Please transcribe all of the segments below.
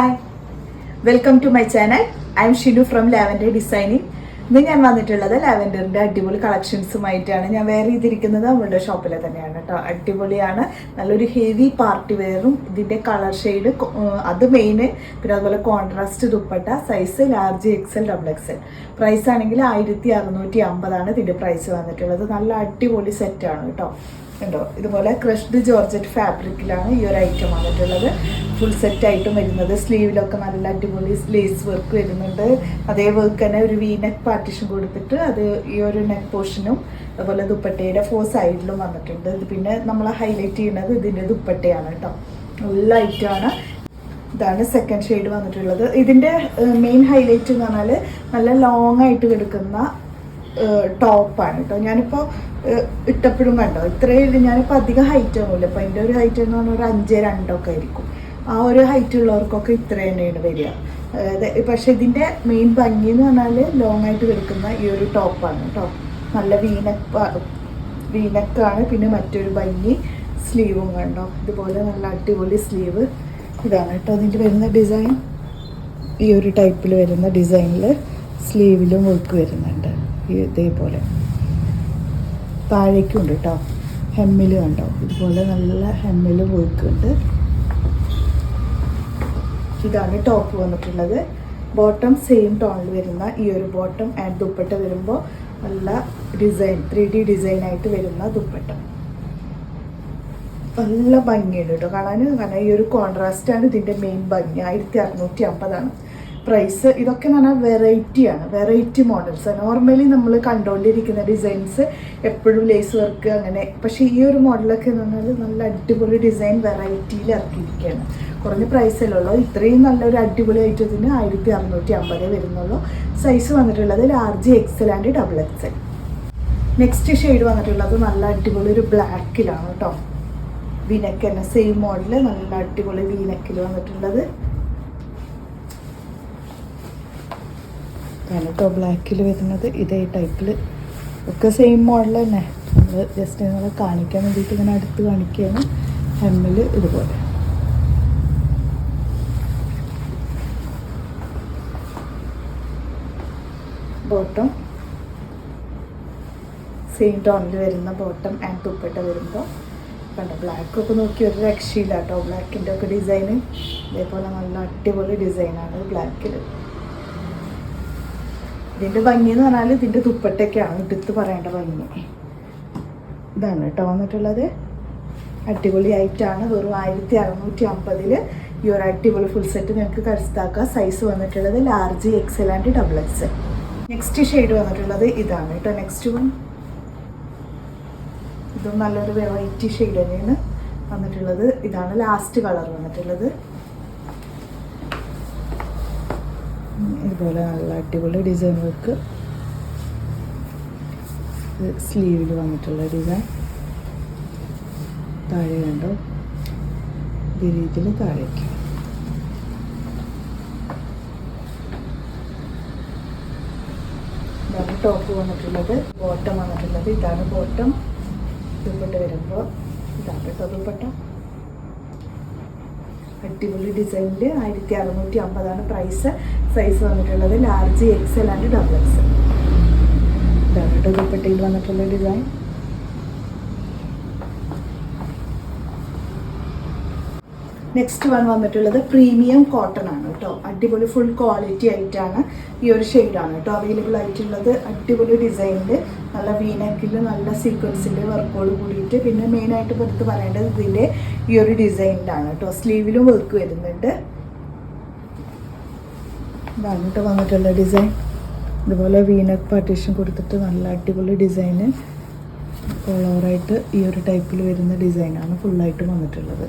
Hi welcome to my channel I'm Shinu from lavender designing ഇന്ന് ഞാൻ വന്നിട്ടുള്ളത് ലാവൻഡറിന്റെ അടിപൊളി കളക്ഷൻസുമായിട്ടാണ് ഞാൻ വെയർ ചെയ്തിരിക്കുന്നത് നമ്മളുടെ ഷോപ്പിലെ തന്നെയാണ് കേട്ടോ. അടിപൊളിയാണ്. നല്ലൊരു ഹെവി പാർട്ടി വെയറും ഇതിന്റെ കളർ ഷെയ്ഡ് അത് മെയിൻ പിന്നെ അതുപോലെ contrast dupatta size large XL double XL price ആണെങ്കിൽ ആയിരത്തി അറുന്നൂറ്റി അമ്പതാണ് ഇതിന്റെ പ്രൈസ് വന്നിട്ടുള്ളത്. നല്ല അടിപൊളി സെറ്റാണ് കേട്ടോ. ഉണ്ടോ? ഇതുപോലെ ക്രഷ്ഡ് ജോർജറ്റ് ഫാബ്രിക്കിലാണ് ഈ ഒരു ഐറ്റം വന്നിട്ടുള്ളത്. ഫുൾ സെറ്റ് ആയിട്ടും വരുന്നത്. സ്ലീവിലൊക്കെ നല്ല അടിപൊളി ലേസ് വർക്ക് വരുന്നുണ്ട്. അതേ വർക്ക് തന്നെ ഒരു വി നെക്ക് പാർട്ടിഷൻ കൊടുത്തിട്ട് അത് ഈ ഒരു നെക്ക് പോർഷനും അതുപോലെ ദുപ്പട്ടയുടെ ഫോർ സൈഡിലും വന്നിട്ടുണ്ട്. ഇത് പിന്നെ നമ്മൾ ഹൈലൈറ്റ് ചെയ്യുന്നത് ഇതിന്റെ ദുപ്പട്ടയാണ് കേട്ടോ. നല്ല ഐറ്റമാണ് ഇതാണ് സെക്കൻഡ് ഷെയ്ഡ് വന്നിട്ടുള്ളത്. ഇതിന്റെ മെയിൻ ഹൈലൈറ്റ് എന്ന് പറഞ്ഞാൽ നല്ല ലോങ് ആയിട്ട് കിടക്കുന്ന ടോപ്പാണ് കേട്ടോ ഞാനിപ്പോൾ ഇട്ടപ്പോഴും കണ്ടോ ഇത്രയും ഞാനിപ്പോൾ അധികം ഹൈറ്റ് ഒന്നുമില്ല. അപ്പോൾ എന്റെ ഒരു ഹൈറ്റ് എന്ന് പറഞ്ഞാൽ ഒരു അഞ്ച് രണ്ടൊക്കെ ആയിരിക്കും. ആ ഒരു ഹൈറ്റ് ഉള്ളവർക്കൊക്കെ ഇത്ര തന്നെയാണ് വരിക. അതായത് പക്ഷേ ഇതിന്റെ മെയിൻ ഭംഗി എന്ന് പറഞ്ഞാൽ ലോങ് ആയിട്ട് കിടക്കുന്ന ഈ ഒരു ടോപ്പാണ് കേട്ടോ നല്ല വീനക്ക് വീനക്കാണ് പിന്നെ മറ്റൊരു ഭംഗി സ്ലീവും കണ്ടോ. ഇതുപോലെ നല്ല അടിപൊളി സ്ലീവ് ഇതാണ് കേട്ടോ അതിന്റെ വരുന്ന ഡിസൈൻ ഈ ഒരു ടൈപ്പിൽ വരുന്ന ഡിസൈനിൽ സ്ലീവിലും വർക്ക് വരുന്നുണ്ട്. ഇതേപോലെ. താഴേക്കും ഉണ്ട് കേട്ടോ ഹെമ്മിൽ കണ്ടോ? ഇതുപോലെ നല്ല ഹെമ്മിൽ പോയിക്കുണ്ട് ഇതാണ് ടോപ്പ് വന്നിട്ടുള്ളത്. ബോട്ടം സെയിം ടോണിൽ വരുന്ന ഈ ഒരു ബോട്ടം ആൻഡ് ദുപ്പട്ട വരുമ്പോൾ നല്ല ഡിസൈൻ ത്രീ ഡി ഡിസൈൻ ആയിട്ട് വരുന്ന ദുപ്പട്ട. നല്ല ഭംഗിയുണ്ട് കേട്ടോ കാണാൻ കാരണം ഈ ഒരു കോൺട്രാസ്റ്റ് ആണ് ഇതിന്റെ മെയിൻ ഭംഗി. ആയിരത്തി അറുന്നൂറ്റി അമ്പതാണ്. പ്രൈസ് ഇതൊക്കെ എന്ന് പറഞ്ഞാൽ വെറൈറ്റിയാണ് വെറൈറ്റി മോഡൽസ് നോർമലി നമ്മൾ കണ്ടുകൊണ്ടിരിക്കുന്ന ഡിസൈൻസ് എപ്പോഴും ലേസ് വർക്ക് അങ്ങനെ. പക്ഷേ ഈ ഒരു മോഡലൊക്കെ എന്ന് പറഞ്ഞാൽ നല്ല അടിപൊളി ഡിസൈൻ വെറൈറ്റിയിൽ ഇറക്കിയിരിക്കുകയാണ് കുറഞ്ഞ പ്രൈസല്ലേ ഉള്ളൂ. ഇത്രയും നല്ലൊരു അടിപൊളി ഐറ്റത്തിന് ആയിരത്തി അറുന്നൂറ്റി അമ്പതേ വരുന്നുള്ളൂ. സൈസ് വന്നിട്ടുള്ളത് large XL and double XL next shade വന്നിട്ടുള്ളത് നല്ല അടിപൊളി ഒരു ബ്ലാക്കിലാണ് കേട്ടോ. വിനക്ക് തന്നെ. സെയിം മോഡൽ നല്ല അടിപൊളി വീനക്കിൽ വന്നിട്ടുള്ളത്. കേട്ടോ ബ്ലാക്കിൽ വരുന്നത് ഇതേ ടൈപ്പിൽ ഒക്കെ സെയിം മോഡൽ തന്നെ. നമ്മൾ ജസ്റ്റ് നിങ്ങളെ കാണിക്കാൻ വേണ്ടിയിട്ട് ഇങ്ങനെ അടുത്ത് കാണിക്കുകയാണ്. ഹെമ്മിൽ ഇതുപോലെ. ബോട്ടം സെയിം ടോണിൽ വരുന്ന ബോട്ടം ആൻഡ് തുപ്പട്ട വരുമ്പോൾ കണ്ടോ ബ്ലാക്കൊക്കെ നോക്കി ഒരു രക്ഷയില്ല കേട്ടോ ബ്ലാക്കിന്റെ ഒക്കെ ഡിസൈന് ഇതേപോലെ നല്ല അടിപൊളി ഡിസൈനാണ് ബ്ലാക്കിൽ ഇതിന്റെ ഭംഗി എന്ന് പറഞ്ഞാൽ ഇതിന്റെ ദുപ്പട്ടയൊക്കെയാണ് എടുത്ത് പറയേണ്ട ഭംഗി. ഇതാണ് കേട്ടോ. വന്നിട്ടുള്ളത് അടിപൊളി ആയിട്ടാണ് വെറും ആയിരത്തി അറുന്നൂറ്റി അമ്പതിൽ ഈ ഒരു അടിപൊളി ഫുൾ സെറ്റ് നിങ്ങൾക്ക് കരുത്താക്കാം. സൈസ് വന്നിട്ടുള്ളത് large XL and double X next shade വന്നിട്ടുള്ളത് ഇതാണ് കേട്ടോ. നെക്സ്റ്റ് വൺ ഇതും നല്ലൊരു വെറൈറ്റി ഷെയ്ഡ് തന്നെയാണ് വന്നിട്ടുള്ളത്. ഇതാണ് ലാസ്റ്റ് കളർ വന്നിട്ടുള്ളത്. ഇതുപോലെ നല്ല അടിപൊളി ഡിസൈൻ വർക്ക്. സ്ലീവിൽ വന്നിട്ടുള്ള ഡിസൈൻ താഴെ കണ്ടോ? ഈ രീതിയിൽ താഴേക്ക്. ടോപ്പ് വന്നിട്ടുള്ളത് ബോട്ടം വന്നിട്ടുള്ളത്. ഇതാണ് ബോട്ടം ദുപ്പട്ട വരുമ്പോൾ ഇതാണ് കേട്ടോ ദുപ്പട്ട അടിപൊളി ഡിസൈനിൽ ആയിരത്തി അറുന്നൂറ്റി അമ്പതാണ് പ്രൈസ് സൈസ് വന്നിട്ടുള്ളത് large XL and double XL ഇതാണ് കേട്ടോ ദുപ്പട്ടയിൽ വന്നിട്ടുള്ള ഡിസൈൻ നെക്സ്റ്റ് വൺ വന്നിട്ടുള്ളത് പ്രീമിയം കോട്ടൺ ആണ് കേട്ടോ. അടിപൊളി ഫുൾ ക്വാളിറ്റി ആയിട്ടാണ് ഈ ഒരു ഷെയ്ഡാണ് കേട്ടോ. അവൈലബിൾ ആയിട്ടുള്ളത് അടിപൊളി ഡിസൈനിൽ നല്ല വീനക്കിൽ നല്ല സീക്വൻസിന്റെ വർക്കോട് കൂടിയിട്ട്. പിന്നെ മെയിനായിട്ട് പുറത്ത് പറയേണ്ടത് ഇതിന്റെ ഈ ഒരു ഡിസൈനിലാണ് കേട്ടോ. സ്ലീവിലും വർക്ക് വരുന്നുണ്ട്. ഇതാണ് കേട്ടോ വന്നിട്ടുള്ള ഡിസൈൻ ഇതുപോലെ വീനക്ക് പാർട്ടീഷൻ കൊടുത്തിട്ട് നല്ല അടിപൊളി ഡിസൈന് കോളറായിട്ട് ഈ ഒരു ടൈപ്പിൽ വരുന്ന ഡിസൈനാണ് ഫുള്ളായിട്ട് വന്നിട്ടുള്ളത്.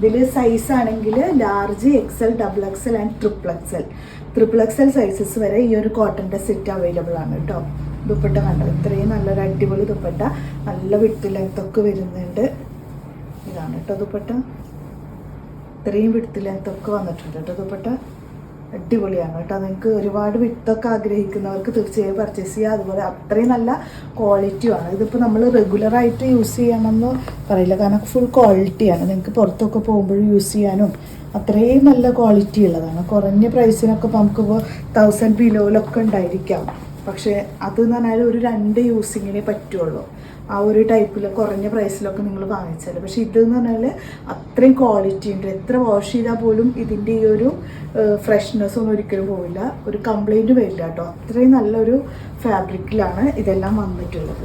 ഇതിൽ സൈസ് ആണെങ്കിൽ large XL double XL and triple XL triple XL sizes വരെ ഈ ഒരു കോട്ടന്റെ സെറ്റ് അവൈലബിൾ ആണ് കേട്ടോ ദുപ്പട്ട കണ്ടോ? ഇത്രയും നല്ലൊരു അടിപൊളി ദുപ്പട്ട. നല്ല വിട്ട് ലെങ്ത്തൊക്കെ വരുന്നുണ്ട്. ഇതാണ് കേട്ടോ ദുപ്പട്ട. ഇത്രയും വിട്ട് ലെങ്ത്തൊക്കെ വന്നിട്ടുണ്ട് കേട്ടോ ദുപ്പട്ട. അടിപൊളിയാണ് കേട്ടോ. നിങ്ങൾക്ക് ഒരുപാട് വിട്ടൊക്കെ ആഗ്രഹിക്കുന്നവർക്ക് തീർച്ചയായും പർച്ചേസ് ചെയ്യുക അതുപോലെ അത്രയും നല്ല ക്വാളിറ്റിയുമാണ് ഇതിപ്പോൾ നമ്മൾ റെഗുലറായിട്ട് യൂസ് ചെയ്യണമെന്ന് പറയില്ല. കാരണം ഫുൾ ക്വാളിറ്റിയാണ് നിങ്ങൾക്ക് പുറത്തൊക്കെ പോകുമ്പോൾ യൂസ് ചെയ്യാനും അത്രയും നല്ല ക്വാളിറ്റി ഉള്ളതാണ്. കുറഞ്ഞ പ്രൈസിനൊക്കെ നമുക്കിപ്പോൾ തൗസൻഡ് ബിലോയിലൊക്കെ ഉണ്ടായിരിക്കാം. പക്ഷേ അത് എന്ന് പറഞ്ഞാൽ ഒരു രണ്ട് യൂസിങ്ങിനെ പറ്റുള്ളൂ. ആ ഒരു ടൈപ്പിൽ കുറഞ്ഞ പ്രൈസിലൊക്കെ നിങ്ങൾ വാങ്ങിച്ചാൽ പക്ഷേ ഇതെന്ന് പറഞ്ഞാൽ അത്രയും ക്വാളിറ്റി ഉണ്ട്. എത്ര വാഷ് ചെയ്താൽ പോലും ഇതിന്റെ ഈ ഒരു ഫ്രഷ്നെസ് ഒന്നും ഒരിക്കലും പോവില്ല. ഒരു കംപ്ലൈന്റ് വരില്ല കേട്ടോ. അത്രയും നല്ലൊരു ഫാബ്രിക്കിലാണ് ഇതെല്ലാം വന്നിട്ടുള്ളത്.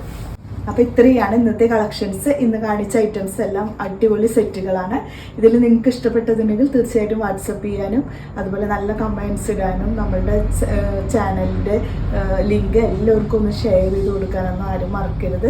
അപ്പോൾ ഇത്രയാണ് ഇന്നത്തെ കളക്ഷൻസ് ഇന്ന് കാണിച്ച ഐറ്റംസ് എല്ലാം അടിപൊളി സെറ്റുകളാണ് ഇതിൽ നിങ്ങൾക്ക് ഇഷ്ടപ്പെട്ടതുണ്ടെങ്കിൽ തീർച്ചയായിട്ടും വാട്സപ്പ് ചെയ്യാനും അതുപോലെ നല്ല കമൻസ് ഇടാനും നമ്മളുടെ ചാനലിന്റെ ലിങ്ക് എല്ലാവർക്കും ഒന്ന് ഷെയർ ചെയ്ത് കൊടുക്കാനൊന്നും ആരും മറക്കരുത്.